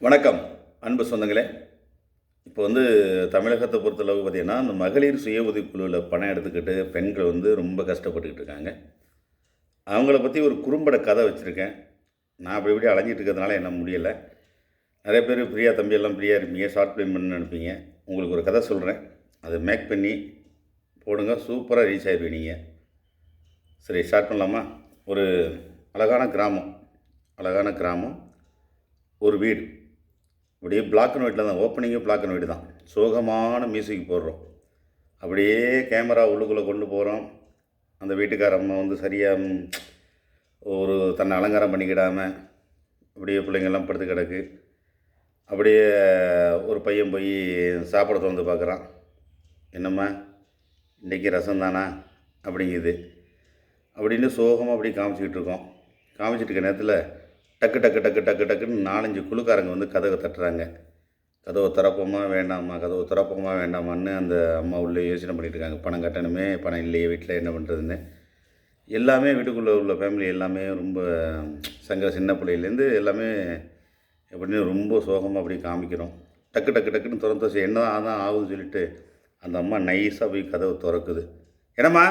வணக்கம் அன்பு சொந்தங்களே. இப்போ வந்து தமிழகத்தை பொறுத்தளவு பார்த்திங்கன்னா இந்த மகளிர் சுய உதவிக்குழுவில் பணம் எடுத்துக்கிட்டு பெண்கள் வந்து ரொம்ப கஷ்டப்பட்டுக்கிட்டு இருக்காங்க. அவங்கள பற்றி ஒரு குறும்பட கதை வச்சுருக்கேன். நான் அப்படி இப்படி அலைஞ்சிட்டு இருக்கிறதுனால என்ன முடியலை. நிறைய பேர் பிரியா தம்பி எல்லாம் இருப்பீங்க ஷார்ட் ஃபிலிம் பண்ணு நினைப்பீங்க. உங்களுக்கு ஒரு கதை சொல்கிறேன் அதை மேக் பண்ணி போடுங்க. சூப்பராக ரீச் ஆகிடுவீங்க சரி ஸ்டார்ட் பண்ணலாமா? ஒரு அழகான கிராமம். அழகான கிராமம். ஒரு வீடு. அப்படியே பிளாக் அண்ட் ஒயிட்டில் தான் ஓப்பனிங்கே பிளாக் அண்ட் ஒயிட் தான். சோகமான மியூசிக் போடுறோம். அப்படியே கேமரா உள்ளுக்குள்ளே கொண்டு போகிறோம் அந்த வீட்டுக்கார அம்மா வந்து சரியாக ஒரு தன்னை அலங்காரம் பண்ணிக்கிடாமல் அப்படியே பிள்ளைங்கள்லாம் படுத்து கிடக்கு. அப்படியே ஒரு பையன் போய் சாப்பிட திறந்து பார்க்குறான். என்னம்மா இன்றைக்கி ரசம் தானா? அப்படிங்குது. அப்படின்னு சோகமாக அப்படி காமிச்சிக்கிட்டு இருக்கோம். காமிச்சிட்டு இருக்க நேரத்தில் டக்கு டக்கு டக்கு டக்கு டக்குன்னு நாலஞ்சு குழுக்காரங்க வந்து கதவை தட்டுறாங்க. கதவை திறப்போமா வேண்டாமா? கதவை திறப்போமா வேண்டாமான்னு அந்த அம்மா உள்ளே யோசனை பண்ணிட்டு இருக்காங்க. பணம் கட்டணுமே பணம் இல்லையே வீட்டில் என்ன பண்ணுறதுன்னு எல்லாமே வீட்டுக்குள்ளே உள்ள ஃபேமிலி எல்லாமே ரொம்ப சங்க சின்ன பிள்ளையிலேருந்து எல்லாமே எப்படின்னு ரொம்ப சோகமாக அப்படி காமிக்கிறோம். டக்கு டக்கு டக்குன்னு திறந்து வச்சு என்ன தான் ஆகுதுன்னு சொல்லிட்டு அந்த அம்மா நைஸாக போய் கதவை திறக்குது. என்னம்மா?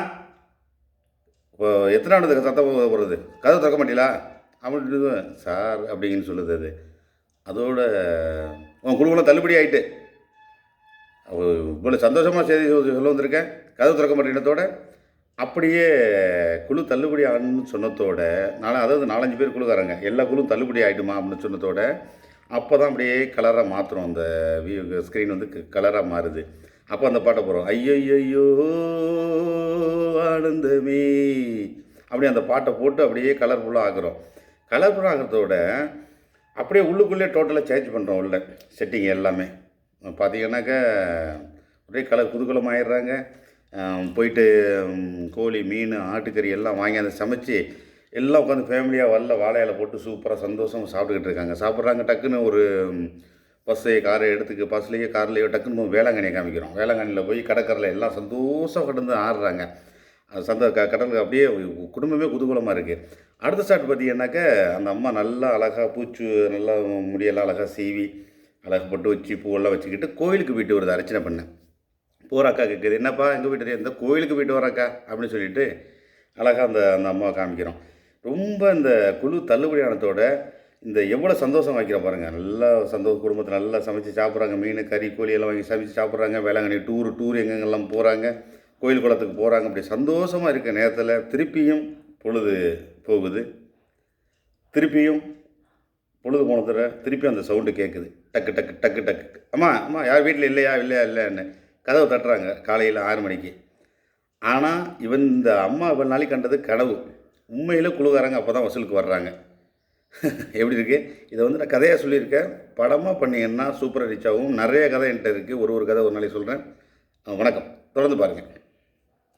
இப்போ எத்தனாவது சத்தம் வருது கதவு திறக்க மாட்டீங்களா? அவன்கிட்ட சார் அப்படின்னு சொல்லுது அது. அதோட உன் குடும்பம் தள்ளுபடி ஆகிட்டு இவ்வளோ சந்தோஷமாக செய்தி சொல்ல வந்திருக்கேன் கதவு திறக்க மாட்டேங்கிறதோட அப்படியே குழு தள்ளுபடி ஆகணும்னு சொன்னதோட நான் அதாவது நாலஞ்சு பேர் குழுக்காரங்க எல்லா குழுவும் தள்ளுபடி ஆகிடுமா அப்படின்னு சொன்னதோட அப்போ தான் அப்படியே கலராக மாற்றுறோம் அந்த வியூ ஸ்க்ரீன் வந்து கலராக மாறுது. அப்போ அந்த பாட்டை போகிறோம் ஐயோ ஆனந்தமே அப்படியே அந்த பாட்டை போட்டு அப்படியே கலர்ஃபுல்லாக ஆக்குறோம். கலர்ஃபுல்லாக ஆகிறதோட அப்படியே உள்ளுக்குள்ளே டோட்டலாக சேஞ்ச் பண்ணுறோம் உள்ள செட்டிங் எல்லாமே. பார்த்தீங்கன்னாக்கா ஒரே கலர் குதூகலம் ஆயிடுறாங்க. போயிட்டு கோழி மீன் ஆட்டுக்கறி எல்லாம் வாங்கி அதை சமைச்சு எல்லாம் உட்காந்து ஃபேமிலியாக வரல வாழையில் போட்டு சூப்பராக சந்தோஷமாக சாப்பிட்டுக்கிட்டு இருக்காங்க. சாப்பிட்றாங்க டக்குன்னு ஒரு பஸ்ஸு காரை எடுத்துக்கு பஸ்லேயோ கார்லேயோ டக்குன்னு போய் வேளாங்கண்ணியை காமிக்கிறோம். வேளாங்கண்ணியில் போய் கடற்கரையில் எல்லாம் சந்தோஷம் கடந்து ஆடுறாங்க. சந்த க கடலுக்கு அப்படியே குடும்பமே குதூகலமாக இருக்குது அடுத்த ஷாட் பார்த்தீங்கன்னாக்க அந்த அம்மா நல்லா அழகாக பூச்சு நல்லா முடியெல்லாம் அழகாக சீவி அழகு போட்டு வச்சு பூவெல்லாம் வச்சுக்கிட்டு கோயிலுக்கு போயிட்டு வருது அர்ச்சனை பண்ணேன் போகிற அக்கா கேட்குது என்னப்பா எங்கள் வீட்டு இந்த கோயிலுக்கு போயிட்டு வரக்கா அப்படின்னு சொல்லிட்டு அழகாக அந்த அந்த அம்மாவை காமிக்கிறோம். ரொம்ப இந்த குழு தள்ளுபடியானத்தோட இந்த எவ்வளோ சந்தோஷம் வைக்கிறோம் பாருங்கள் நல்லா சந்தோஷ குடும்பத்தை நல்லா சமைச்சு சாப்பிட்றாங்க. மீன் கறி கோழி எல்லாம் வாங்கி சமைச்சு சாப்பிட்றாங்க. வேளாங்கண்ணி டூரு டூர் எங்கெங்கெல்லாம் போகிறாங்க கோயில் குளத்துக்கு போகிறாங்க அப்படி சந்தோஷமாக இருக்க நேரத்தில் திருப்பியும் பொழுது போகுது. திருப்பியும் பொழுது போனதில் திருப்பி அந்த சவுண்டு கேட்குது டக்கு டக்கு டக்கு டக்கு. அம்மா அம்மா யார் வீட்டில் இல்லையா இல்லையா இல்லைன்னு கதவை தட்டுறாங்க காலையில் ஆறு மணிக்கு. ஆனால் இவன் இந்த அம்மா இவன் நாளைக்கு கண்டது கனவு. உண்மையில் குழுகாரங்க அப்போ தான் வசூலுக்கு வர்றாங்க. எப்படி இருக்குது இதை வந்து நான் கதையாக சொல்லியிருக்கேன். படமாக பண்ணிங்கன்னா சூப்பராக ரீச் ஆகும். நிறைய கதை என்கிட்ட இருக்குது ஒரு ஒரு கதை ஒரு நாளைக்கு சொல்கிறேன் வணக்கம். தொடர்ந்து பாருங்கள்